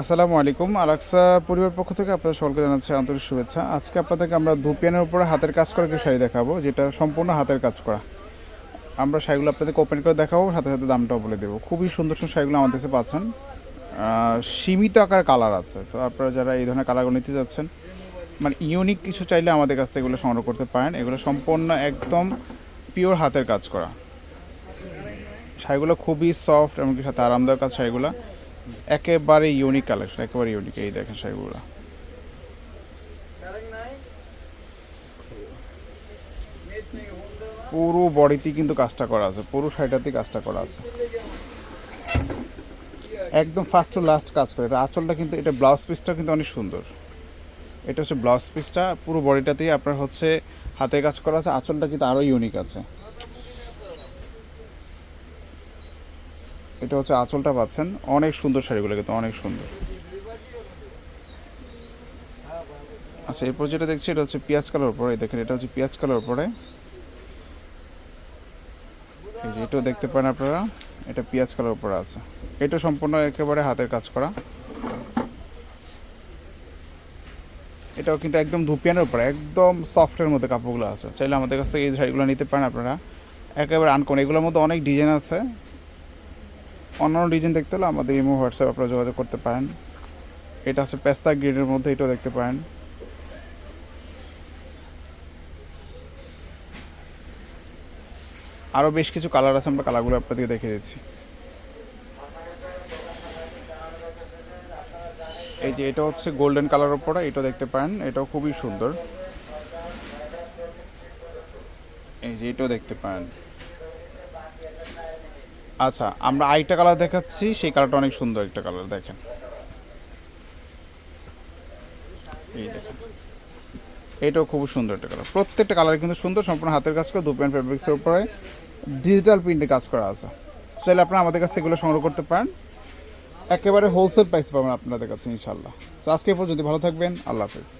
আসসালামু আলাইকুম। আলাক্সা পরিবার পক্ষ থেকে আপনাদের সকলকে জানাচ্ছি আন্তরিক শুভেচ্ছা। আজকে আপনাদেরকে আমরা ধুপিয়ানের উপরে হাতের কাজ করা কিছু শাড়ি দেখাবো, যেটা সম্পূর্ণ হাতের কাজ করা। আমরা শাড়িগুলো আপনাদেরকে ওপেন করে দেখাবো, সাথে সাথে দামটাও বলে দেবো। খুবই সুন্দর সুন্দর শাড়িগুলো আমাদের কাছে পাচ্ছেন। সীমিত আকার কালার আছে। তো আপনারা যারা এই ধরনের কালারগুলো নিতে যাচ্ছেন মানে ইউনিক কিছু চাইলে আমাদের কাছ থেকে এগুলো সংগ্রহ করতে পারেন। এগুলো সম্পূর্ণ একদম পিওর হাতের কাজ করা। শাড়িগুলো খুবই সফট এমনকি সাথে আরামদায়ক কাজ শাড়িগুলো। একেবারে ইউনিক কালেকশন একেবারে ইউনিক এই দেখেন শাড়িগুলো। পুরো বডিতেই কিন্তু কাজটা করা আছে, পুরো শাড়িটাতেই কাজটা করা আছে। একদম ফার্স্ট টু লাস্ট কাজ করে, এটা আঁচলটা কিন্তু, এটা ব্লাউজ পিসটা কিন্তু অনেক সুন্দর। এটা হচ্ছে ব্লাউজ পিসটা পুরো বডিটাতেই আপনার হচ্ছে হাতে কাজ করা আছে, আঁচলটা কিন্তু আরও ইউনিক আছে। এটা হচ্ছে আঁচলটা পাচ্ছেন। অনেক সুন্দর শাড়িগুলো কিন্তু, অনেক সুন্দর। আচ্ছা এরপর যেটা দেখছি, এটা হচ্ছে পেঁয়াজ কালার উপরে। দেখেন, এটা হচ্ছে পেঁয়াজ কালার এই এটাও দেখতে পারেন আপনারা, এটা পেঁয়াজ কালার উপরে আছে। এটা সম্পূর্ণ একেবারে হাতের কাজ করা। এটাও কিন্তু একদম ধুপিয়ানের উপরে, একদম সফটের মধ্যে কাপড়গুলো আছে। চাইলে আমাদের কাছ থেকে এই শাড়িগুলো নিতে পারেন আপনারা। একেবারে আনকন এগুলোর মধ্যে অনেক ডিজাইন আছে। অন্যান্য ডিজাইন দেখতে হলে আমাদের ইমো, হোয়াটসঅ্যাপ আপনারা যোগাযোগ করতে পারেন। এটা হচ্ছে পেস্তা গ্রিনের মধ্যে, এটাও দেখতে পারেন। আরও বেশ কিছু কালার আছে, আমরা কালারগুলো আপনাদেরকে দেখে দিচ্ছি। এই যে এটা হচ্ছে গোল্ডেন কালার ওপরে এটা দেখতে পারেন, এটাও খুবই সুন্দর। এই যে এটাও দেখতে পারেন। আচ্ছা আমরা আরেকটা কালার দেখাচ্ছি, সেই কালারটা অনেক সুন্দর একটা কালার দেখেন। এই দেখেন। এটাও খুব সুন্দর একটা কালার প্রত্যেকটা কালার কিন্তু সুন্দর, সম্পূর্ণ হাতের কাজ করে দুপেন ফেব্রিক্সের উপরে ডিজিটাল প্রিন্টে কাজ করা আছে। চাইলে আপনারা আমাদের কাছ থেকে এগুলো সংগ্রহ করতে পারেন। একেবারে হোলসেল প্রাইস পাবেন আপনাদের কাছে ইনশাল্লাহ তো আজকে পর্যন্ত ভালো থাকবেন, আল্লাহ হাফেজ।